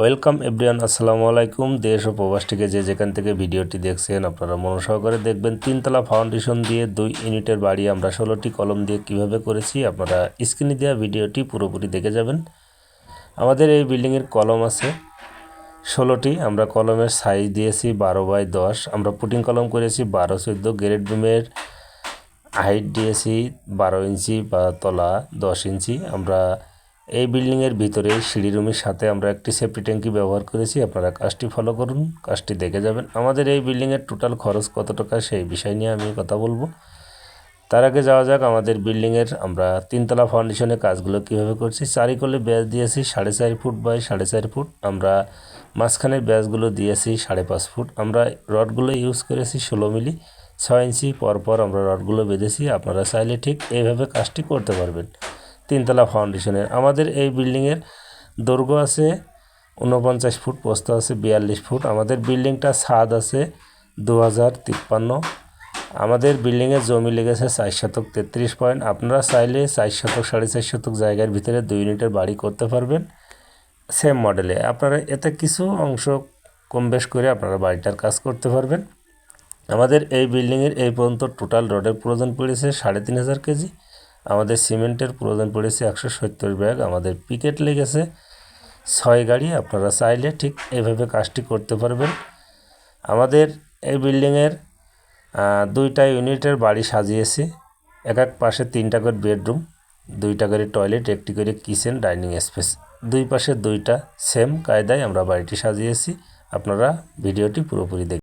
Welcome everyone, আসসালামু আলাইকুম। দেশ ও প্রবাস থেকে যে যেখান থেকে ভিডিওটি দেখছেন, আপনারা মনোসহকারে দেখবেন, তিনতলা ফাউন্ডেশন দিয়ে দুই ইউনিটের বাড়ি আমরা ষোলোটি কলম দিয়ে কীভাবে করেছি, আপনারা স্ক্রিনে দেওয়া ভিডিওটি পুরোপুরি দেখে যাবেন। আমাদের এই বিল্ডিংয়ের কলম আছে ষোলোটি, আমরা কলমের সাইজ দিয়েছি বারো বাই দশ, আমরা পুটিং কলম করেছি বারো চোদ্দ গ্রেড রুমের হাইট দিয়েছি বারো ইঞ্চি বা তলা দশ ইঞ্চি, আমরা এই বিল্ডিংয়ের ভিতরে সিঁড়ি রুমের সাথে আমরা একটি সেফটি ট্যাঙ্কি ব্যবহার করেছি। আপনারা কাজটি ফলো করুন, কাজটি দেখে যাবেন। আমাদের এই বিল্ডিংয়ের টোটাল খরচ কত টাকা, সেই বিষয় নিয়ে আমি কথা বলব। তার আগে যাওয়া যাক আমাদের বিল্ডিংয়ের আমরা তিনতলা ফাউন্ডেশনের কাজগুলো কীভাবে করছি। চারিকলে ব্যাস দিয়েছি সাড়ে চার ফুট বাই সাড়ে চার ফুট। আমরা মাঝখানের ব্যাসগুলো দিয়েছি সাড়ে পাঁচ ফুট। আমরা রডগুলো ইউজ করেছি ষোলো মিলি, ছয় ইঞ্চি পরপর আমরা রডগুলো বেঁধেছি। আপনারা চাইলে ঠিক এইভাবে কাজটি করতে পারবেন। তিনতলা ফাউন্ডেশনের আমাদের এই বিল্ডিংয়ের দৈর্ঘ্য আছে ঊনপঞ্চাশ ফুট পোস্ত আছে বিয়াল্লিশ ফুট। আমাদের বিল্ডিংটা ছাদ আছে দু হাজার তিপ্পান্ন। আমাদের বিল্ডিংয়ে জমি লেগেছে চার শতক তেত্রিশ পয়েন্ট। আপনারা চাইলে চার শতক, সাড়ে চার শতক জায়গার ভিতরে দুই ইউনিটের বাড়ি করতে পারবেন সেম মডেলে আপনারা এতে কিছু অংশ কম বেশ করে আপনারা বাড়িটার কাজ করতে পারবেন। আমাদের এই বিল্ডিংয়ের এই পর্যন্ত টোটাল রডের প্রয়োজন পড়েছে সাড়ে তিন হাজার কেজি। আমাদের সিমেন্টের প্রয়োজন পড়েছে একশো সত্তর ব্যাগ, আমাদের পিকেট লেগেছে ছয় গাড়ি, আপনারা চাইলে ঠিক এইভাবে কাজটি করতে পারবেন। আমাদের এই বিল্ডিংয়ের দুইটা ইউনিটের বাড়ি সাজিয়েছি, এক এক পাশে তিনটা করে বেডরুম, দুইটা করে টয়লেট, একটি করে কিচেন, ডাইনিং স্পেস। দুই পাশে দুইটা সেম কায়দায় আমরা বাড়িটি সাজিয়েছি, আপনারা ভিডিওটি পুরোপুরি দেখ